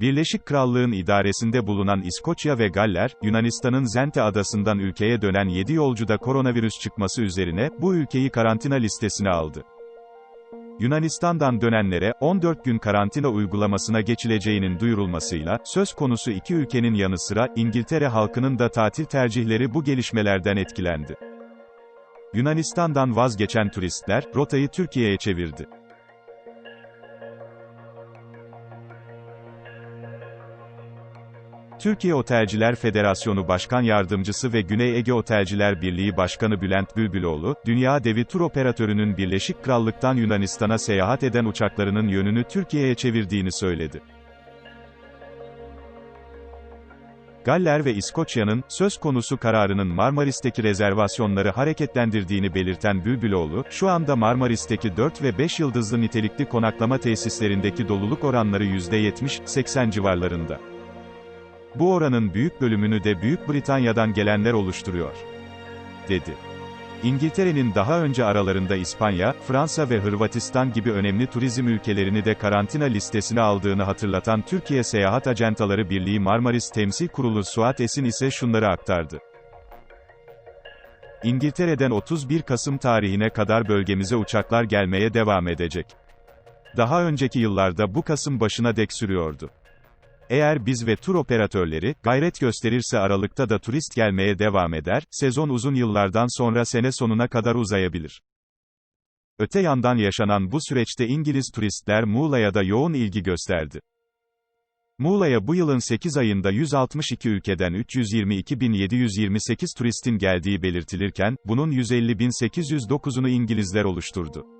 Birleşik Krallığın idaresinde bulunan İskoçya ve Galler, Yunanistan'ın Zente adasından ülkeye dönen 7 yolcuda koronavirüs çıkması üzerine, bu ülkeyi karantina listesine aldı. Yunanistan'dan dönenlere, 14 gün karantina uygulamasına geçileceğinin duyurulmasıyla, söz konusu iki ülkenin yanı sıra, İngiltere halkının da tatil tercihleri bu gelişmelerden etkilendi. Yunanistan'dan vazgeçen turistler, rotayı Türkiye'ye çevirdi. Türkiye Otelciler Federasyonu Başkan Yardımcısı ve Güney Ege Otelciler Birliği Başkanı Bülent Bülbüloğlu, dünya devi tur operatörünün Birleşik Krallık'tan Yunanistan'a seyahat eden uçaklarının yönünü Türkiye'ye çevirdiğini söyledi. Galler ve İskoçya'nın, söz konusu kararının Marmaris'teki rezervasyonları hareketlendirdiğini belirten Bülbüloğlu, şu anda Marmaris'teki 4 ve 5 yıldızlı nitelikli konaklama tesislerindeki doluluk oranları %70-80 civarlarında. Bu oranın büyük bölümünü de Büyük Britanya'dan gelenler oluşturuyor. dedi. İngiltere'nin daha önce aralarında İspanya, Fransa ve Hırvatistan gibi önemli turizm ülkelerini de karantina listesine aldığını hatırlatan Türkiye Seyahat Ajantaları Birliği Marmaris Temsil Kurulu Suat Esin ise şunları aktardı. İngiltere'den 31 Kasım tarihine kadar bölgemize uçaklar gelmeye devam edecek. Daha önceki yıllarda bu Kasım başına dek sürüyordu. Eğer biz ve tur operatörleri, gayret gösterirse Aralık'ta da turist gelmeye devam eder, sezon uzun yıllardan sonra sene sonuna kadar uzayabilir. Öte yandan yaşanan bu süreçte İngiliz turistler Muğla'ya da yoğun ilgi gösterdi. Muğla'ya bu yılın 8 ayında 162 ülkeden 322.728 turistin geldiği belirtilirken, bunun 150.809'unu İngilizler oluşturdu.